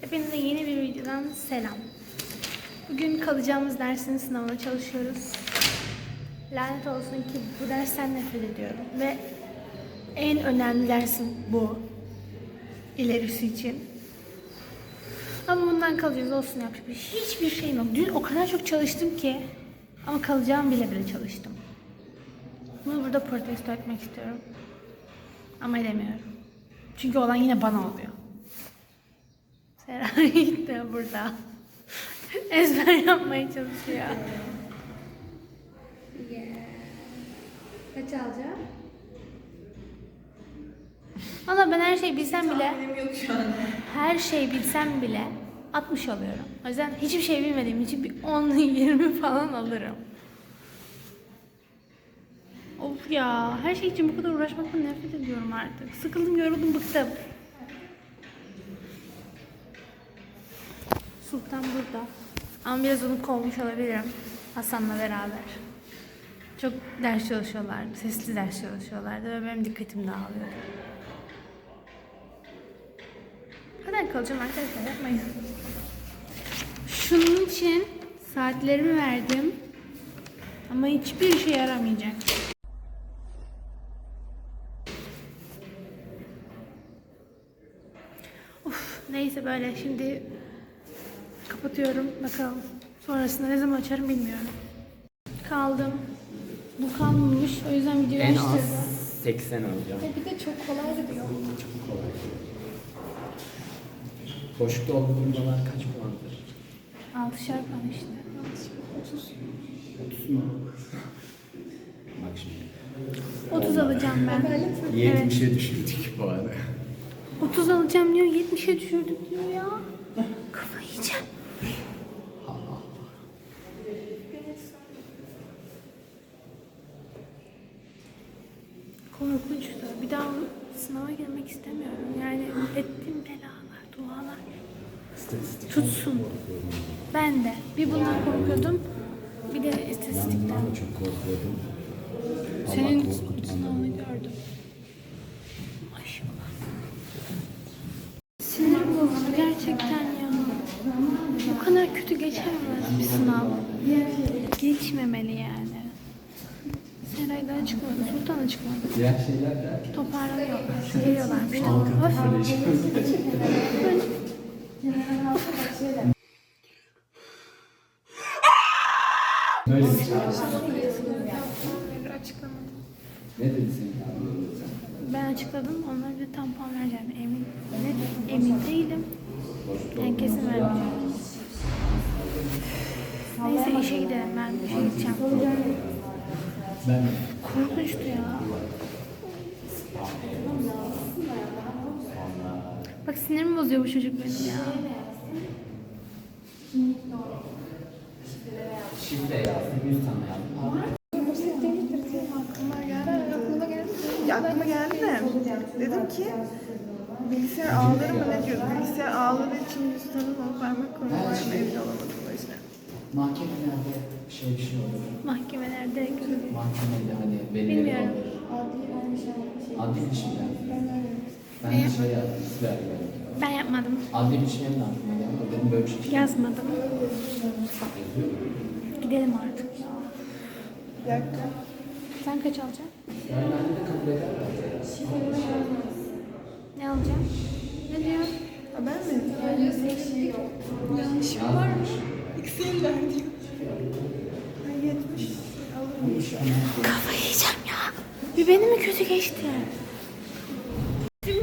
Hepinize yeni bir videodan selam. Bugün kalacağımız dersin sınavına çalışıyoruz. Lanet olsun ki bu dersten nefret ediyorum ve en önemli dersim bu. İlerisi için. Ama bundan kalacağız olsun yapacak bir şey- hiçbir şeyim yok. Dün o kadar çok çalıştım ki ama kalacağım bile bile çalıştım. Bunu burada protesto etmek istiyorum. Ama edemiyorum. Çünkü olan yine bana oluyor. Seray de burada. Ezber yapmaya çalışıyor. Yeah. Kaç alacağım? Valla ben her şeyi bilsem bile her şeyi bilsem bile 60 alıyorum. O yüzden hiçbir şey bilmediğim için bir 10 20 falan alırım. Of ya her şey için bu kadar uğraşmaktan nefret ediyorum artık. Sıkıldım, yoruldum, bıktım. Sultan burada. Ama biraz onu kovmuş olabilirim. Hasan'la beraber. Çok ders çalışıyorlardı. Sesli ders çalışıyorlardı ve benim dikkatim dağılıyordu. Kadar kalacağım arkadaşlar yapmayın. Şunun için saatlerimi verdim. Ama hiçbir işe yaramayacak. Of, neyse böyle şimdi kapatıyorum bakalım. Sonrasında ne zaman açarım bilmiyorum. Kaldım. Bu kalmamış. O yüzden videoyu En az açtırdım. 80 alacağım. E bir de çok kolay diyor. Boşlukta olduğundalar kaç puandır? Altışar falan işte. 30 mu? Bak şimdi. 30 alacağım ben. Evet. 70'e düşürdük puanı. 30 alacağım diyor. 70'e düşürdük diyor ya. Kafa yiyeceğim. Korkunçtu. Bir daha sınava girmek istemiyorum. Yani ettiğim belalar, dualar tutsun. Ben de. Bir bundan korkuyordum. Bir de istatistikten. çok korkuyordum. Senin sınavını gördüm. Maşallah. Sinirim bozuldu gerçekten ya. Bu kadar kötü geçemez bir sınav. Geçmemeli yani. Seray daha çıkmadı, Sultan da çıkmadı. Diğer şeyler de Toparlanıyorlar, geliyorlarmış. Tamam. Böyle bir şey. Açıklamadım. Ne dedi senin abi? Ben açıkladım, onlar bir tampon vereceğim. Emin, ne? Emin değilim. Yani kesin vermeyeceğim. Neyse işe gidelim, ben işe gideceğim. Ben Korkunçtu ya. Bak sinirimi bozuyor bu çocuk benim ya. şifre yazdım, 100 tane yazdım. Ya aklıma geldi de dedim ki bilgisayar ağları mı ne diyordu? Bilgisayar ağları için yüz tanım parmak konularına emin olamadım o yüzden. Mahkemelerde şey bir şey olur. Mahkemelerde görülüyor. Mahkemede hani verileri Bilmiyorum. olur. Adli biçimler. Ben de şey güvenlik. Ben yapmadım. Adli biçimlerin de aklıma geldi. Dedim böyle bir şey. Yazmadım. Gidelim artık. Bir dakika. Sen kaç alacaksın? Yani bence de kabul ederler. Ne alacaksın? Ne diyor? Ha ben mi? Yanlış var mı? X'ler diyor. Ay 70. Alırım. Kafayı yiyeceğim ya. Bir benim mi kötü geçti?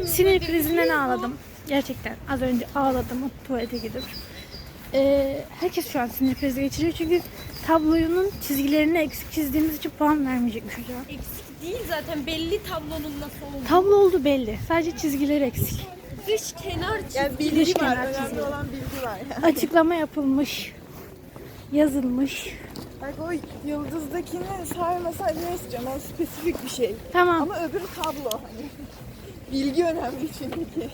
Sinir krizinden ağladım. Gerçekten az önce ağladım tuvalete gidip. Ee, herkes şu an sinir krizi geçiriyor çünkü tablonun çizgilerini eksik çizdiğimiz için puan vermeyecekmiş hocam. Eksik değil zaten belli tablonun nasıl olduğu. Tablo oldu belli. Sadece çizgileri eksik. Dış kenar çizgi. Yani Dış bilgi var. kenar Önemli çizgi. olan bilgi var ya. Açıklama yapılmış. Yazılmış. Bak o yıldızdakini sarmasa ne istiyorum? O spesifik bir şey. Tamam. Ama öbürü tablo. Hani bilgi önemli çünkü.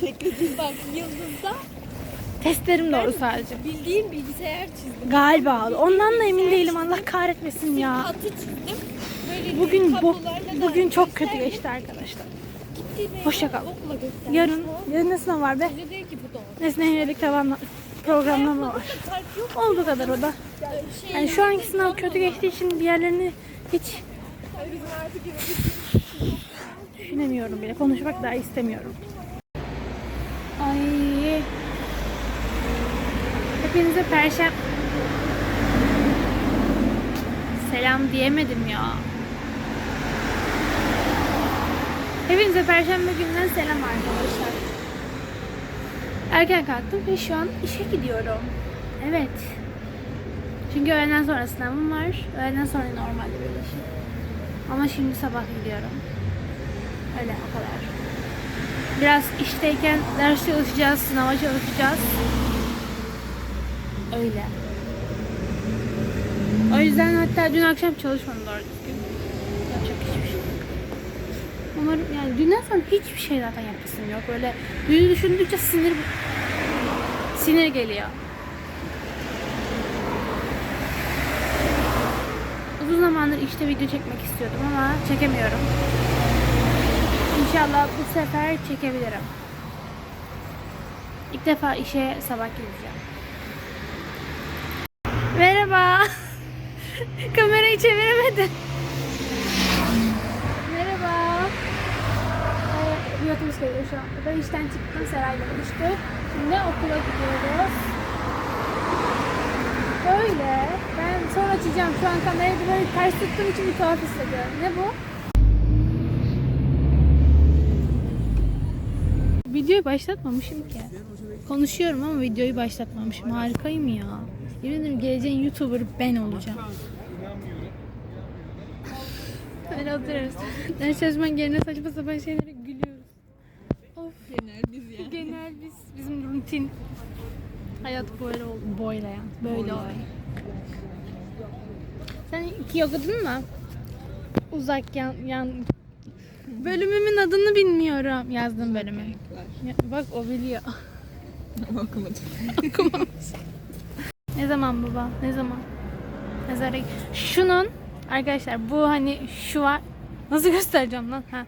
Şekli değil. Bak yıldızda Testlerim doğru sadece. Bildiğin bilgisayar çizdim. Galiba. Ondan da emin değilim. Allah kahretmesin ya. Atı çizdim. Böyle Bugün bu, tablolarla bugün çok kötü gösterdim. geçti arkadaşlar. Hoşça kal. Gösterdim. Yarın, yarın ne sınav var be? Bize diyor ki bu doğru. Nesne yönelik programlama var. Fark yok. Olduğu kadar o da. Yani şu anki sınav kötü geçtiği için diğerlerini hiç düşünemiyorum bile. Konuşmak daha istemiyorum. Ay. Hepinize perşem... Selam diyemedim ya. Hepinize perşembe gününden selam arkadaşlar. Erken kalktım ve şu an işe gidiyorum. Evet. Çünkü öğleden sonra sınavım var. Öğleden sonra normalde böyle işim. Ama şimdi sabah gidiyorum. Öyle o kadar. Biraz işteyken ders çalışacağız, sınava çalışacağız. Öyle. O yüzden hatta dün akşam çalışmadım doğru düzgün. Yapacak hiçbir şey yok. Umarım yani dünden sonra hiçbir şey zaten yapasım yok. Böyle dünü düşündükçe sinir sinir geliyor. Uzun zamandır işte video çekmek istiyordum ama çekemiyorum. İnşallah bu sefer çekebilirim. İlk defa işe sabah gideceğim. Merhaba. Kamerayı çeviremedim. Merhaba. Ee, otobüs geliyor şu anda. Ben işten çıktım. Seray'la buluştu. Şimdi okula gidiyoruz. Böyle. Ben sonra açacağım. Şu an kamerayı böyle ters tuttuğum için bir tuhaf hissediyorum. Ne bu? Videoyu başlatmamışım ki. Konuşuyorum ama videoyu başlatmamışım. Harikayım ya. Yemin ederim geleceğin YouTuber ben olacağım. Öyle oturuyoruz. Ders çalışman yerine saçma sapan şeylere gülüyoruz. Of. Genel biz yani. Genel biz. Bizim rutin. Hayat böyle oldu. Boylayan. Böyle oldu. Sen iki okudun mu? Uzak yan, yan Bölümümün adını bilmiyorum. Yazdım bölümü. Ya, bak o biliyor. Okumadım. Okumamış. ne zaman baba? Ne zaman? Mezara Şunun arkadaşlar bu hani şu var. Nasıl göstereceğim lan? Ha.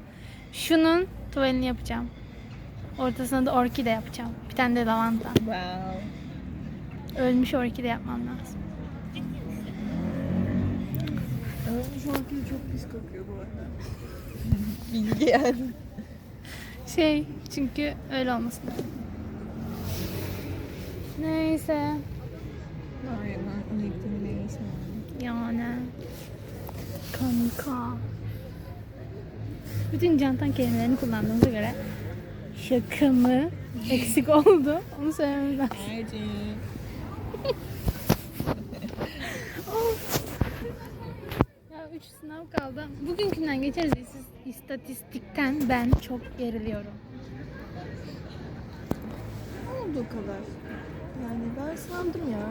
Şunun tuvalini yapacağım. Ortasına da orkide yapacağım. Bir tane de lavanta. Wow. Ölmüş orkide yapmam lazım. Ölmüş orkide çok pis kokuyor bu arada. Bilgi yani. Şey çünkü öyle olmasın. Neyse. Hayır ben gittim neyse. Yani. Kanka. Bütün cantan kelimelerini kullandığımıza göre şaka mı eksik oldu. Onu söylememiz lazım. Ya 3 sınav kaldı. Bugünkünden geçeriz. Siz istatistikten ben çok geriliyorum. oldu o kadar? Yani ben sandım ya.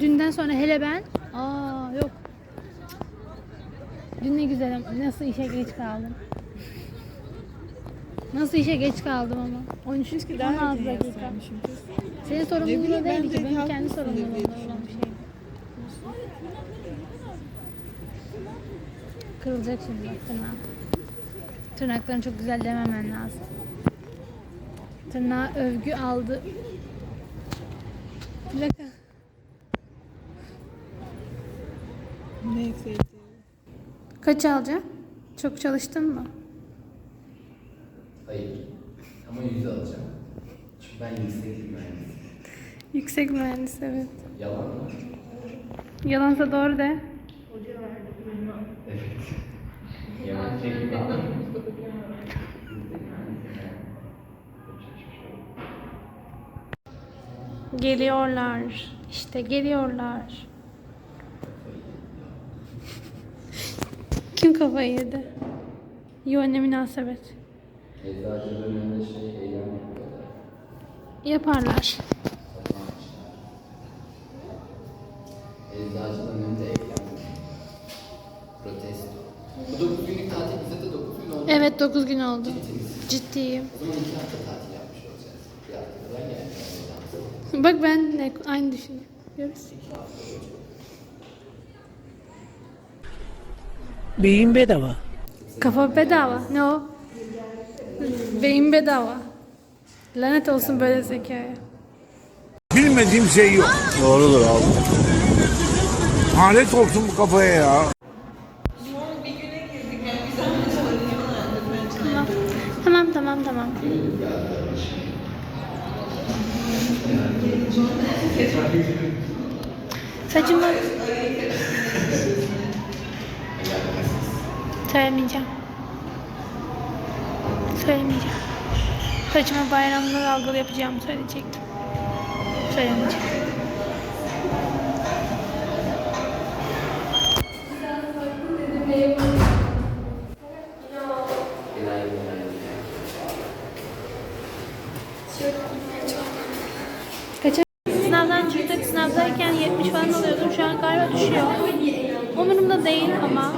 Dünden sonra hele ben aa yok. Dün ne güzel nasıl işe geç kaldım. Nasıl işe geç kaldım ama. 13 16 dakika. Senin sorumluluğun değil ki. Benim kendi düşündüm. olan bir şey. Kırılacak şimdi bak tırnağı. Tırnaklarını çok güzel dememen lazım. Tırnağı övgü aldı. Dakika. Neyse. Kaç alacağım? Çok çalıştın mı? Hayır. Ama yüz alacağım. Çünkü ben yüksek bir mühendisim. Yüksek mühendis evet. Yalan mı? Yalansa doğru de. Evet. Yalan aldım. Geliyorlar. İşte geliyorlar. Kim kafayı yedi? Yo ne münasebet. Eczacıların önünde şey eylem yapıyorlar. Yaparlar. Satın Eczacıların önünde eylem. Protesto. Bu 9 günlük tatil bize de 9 gün oldu. Evet 9 gün oldu. Ciddiniz. Ciddiyim. O zaman 2 hafta tatil yapmış olacağız. Bir hafta kadar geldi. Bak ben de aynı düşünüyorum. Görüyorsun. Beyin bedava. Kafa bedava. Ne o? Beyin bedava. Lanet olsun böyle zekaya. Bilmediğim şey yok. Doğrudur abi. Lanet olsun bu kafaya ya. Tamam tamam tamam. Saçımı söylemeyeceğim. Söylemeyeceğim. Saçımı bayramda dalgalı yapacağımı söyleyecektim. Söylemeyeceğim. Kaça? Sınavdan çıktık. Sınavdayken 70 falan alıyordum. Şu an galiba düşüyor. Umurumda değil ama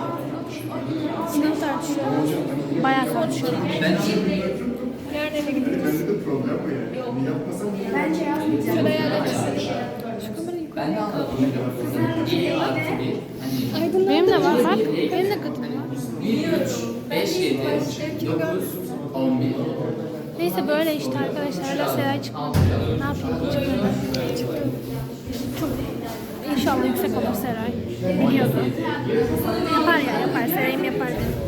tartışıyoruz. Bayağı tartışıyoruz. Yarın eve gideceğiz. Bence yapmayacağım. Ben de anladım. İyi artı bir. Hani Benim de var bak. Benim de katım var. 1, 3, 5, 7, 9, 11. Neyse böyle işte arkadaşlar. Hala Seray çıkmadı. Ne yapayım? Çıkmadı. Çok İnşallah yüksek olur Seray. Biliyordu. Yapar ya yapar. Seray'ım yapar dedim.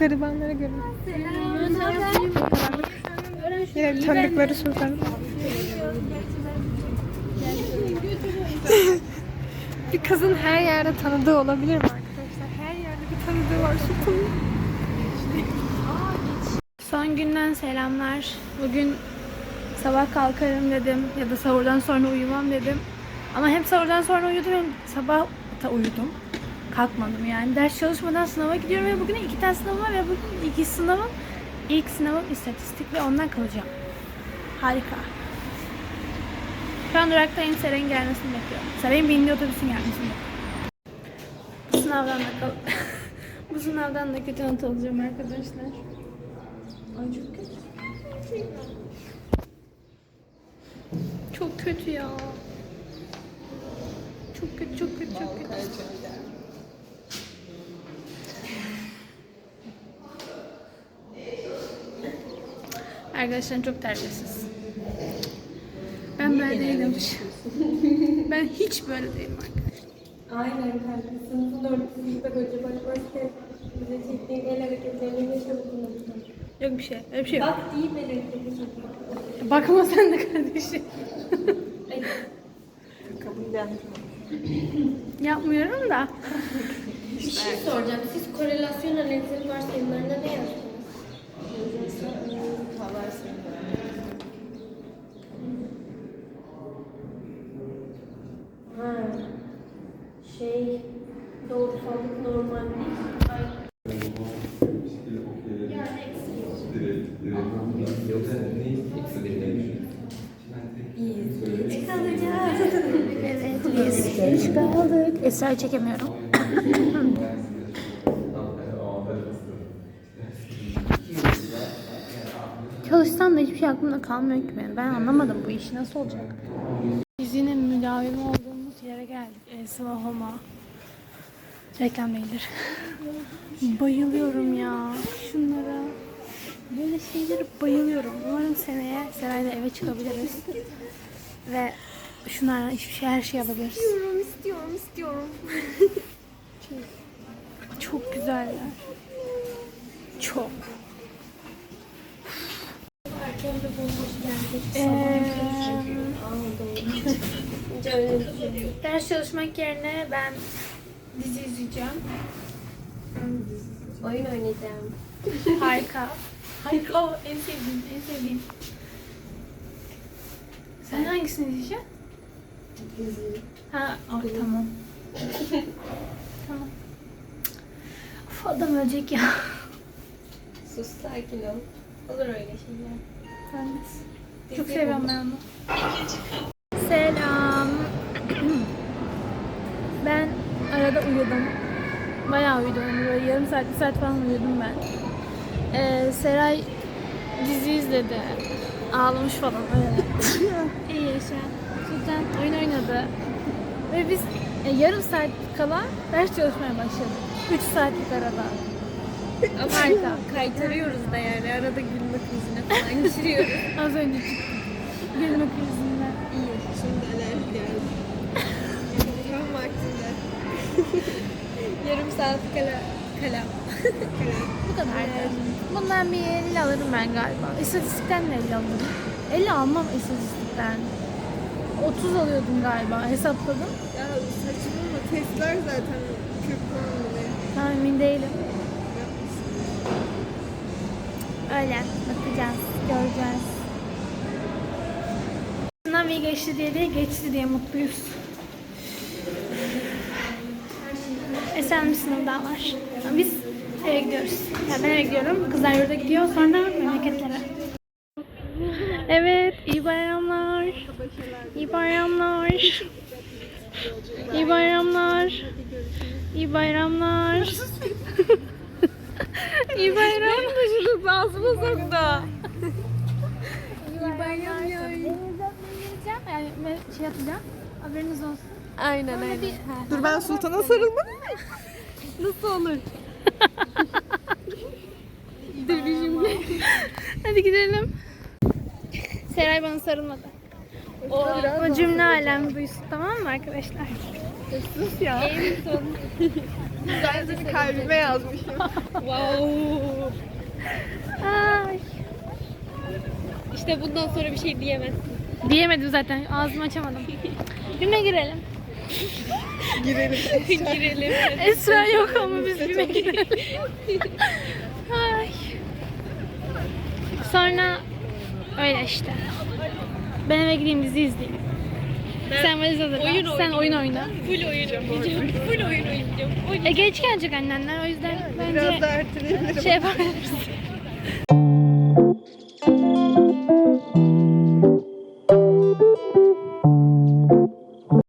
Garibanlara görün. Yine tanıdıkları sözler. bir kızın her yerde tanıdığı olabilir mi arkadaşlar? Her yerde bir tanıdığı var. Tanıdığı. Son günden selamlar. Bugün sabah kalkarım dedim ya da sahurdan sonra uyumam dedim. Ama hem sahurdan sonra uyudum sabah da uyudum. Kalkmadım yani. Ders çalışmadan sınava gidiyorum ve bugün iki tane sınavım var ve bugün iki sınavım ilk sınavım istatistik ve ondan kalacağım. Harika. Şu an duraktayım. Seray'ın gelmesini bekliyorum. Seray'ın bindiği otobüsün gelmesini bekliyorum. Bu sınavdan da kal Bu sınavdan da kötü not alacağım arkadaşlar. Ay çok kötü. Çok kötü ya. Çok kötü, çok kötü, çok kötü. Arkadaşlar çok terbiyesiz. Ben böyle değilim. Ben hiç böyle değilim arkadaşlar. Aynen kanka. Sınıfın ortasında koca baş başken bize çektiğin el hareketlerini yaşamadın mı? Yok bir şey. Öyle bir şey yok. Bak iyi el hareketi çekiyor. Bakma sen de kardeşim. Yapmıyorum da. Bir şey soracağım. Siz korelasyon analizinin varsayımlarında ne yazdınız? Ha. Şey, doğrusallık normal değil. Ay, Yoksa ne? Eksi bir demiş. Evet biz geç kaldık. Esra'yı çekemiyorum. Çalışsam da hiçbir şey aklımda kalmıyor ki benim. Ben anlamadım bu işi nasıl olacak. Biz yine müdavim olduğumuz yere geldik. Esra Homa. Reklam değildir. bayılıyorum ya şunlara. Böyle şeylere bayılıyorum. Umarım seneye Seray'la eve çıkabiliriz. Ve şunlardan hiçbir şey her şey yapabiliriz. İstiyorum, istiyorum, istiyorum. Çok güzeller. Çok. Ee, ders çalışmak yerine ben dizi izleyeceğim. Oyun oynayacağım. Harika. Harika. O en sevdiğim, en sevdiğim. Sen hangisini izleyeceksin? Ha, oh, tamam. tamam. Uf, Adam ölecek ya. Sus sakin ol. Olur öyle şeyler. Ben de- Çok seviyorum ben onu. Selam. ben arada uyudum. Bayağı uyudum. Böyle yarım saat, bir saat falan uyudum ben. Ee, Seray dizi izledi. Ağlamış falan öyle. İyi yaşa. Sultan oyun oynadı. Ve biz e, yarım saat kala ders çalışmaya başladık. 3 saatlik arada. Ama kaytarıyoruz da yani. Arada gülme krizine falan geçiriyoruz. Az önce çıktık. Gülme krizinden. İyi. Şimdi alerji geldi. Tam vaktinde. Yarım saat kala. Kala. Bu kadar. Bundan bir 50 alırım ben galiba. İstatistikten de 50 alırım. 50 almam istatistikten. 30 alıyordum galiba. Hesapladım. Ya saçmalama testler zaten 40 puan. Tam emin değilim. Öyle. Bakacağız. Göreceğiz. Sınav iyi geçti diye değil, geçti diye mutluyuz. Esen bir sınav daha var. Biz eve gidiyoruz. Yani ben eve gidiyorum. Kızlar yurda gidiyor. Sonra memleketlere. Evet, iyi bayramlar. İyi bayramlar. İyi bayramlar. İyi bayramlar. İyi bayramlar. Şunu ağzıma soktu. İyi bayramlar. Geleceğim. Yani ben şey yapacağım. Haberiniz olsun. Aynen aynen. Dur ben sultana sarılmadım. Nasıl olur? Dur bir şimdi. Hadi gidelim. Seray bana sarılmadı. O, o cümle alem duysun tamam mı arkadaşlar? Sus ya. En son. Ben seni kalbime yazmışım. Wow. Ay. İşte bundan sonra bir şey diyemezsin. Diyemedim zaten ağzımı açamadım. Filme girelim. Girelim. Girelim. Esra yok ama biz filme girelim. Ay. Sonra öyle işte. Ben eve gideyim dizi izleyeyim. Sen valiz hazırla. oyun Sen oyun oyna. Full oyun oynayacağım. Full oyun oynayacağım. Oyun. E geç gelecek annenler o yüzden Biraz da bence erteleyebilirim. şey yapabiliriz.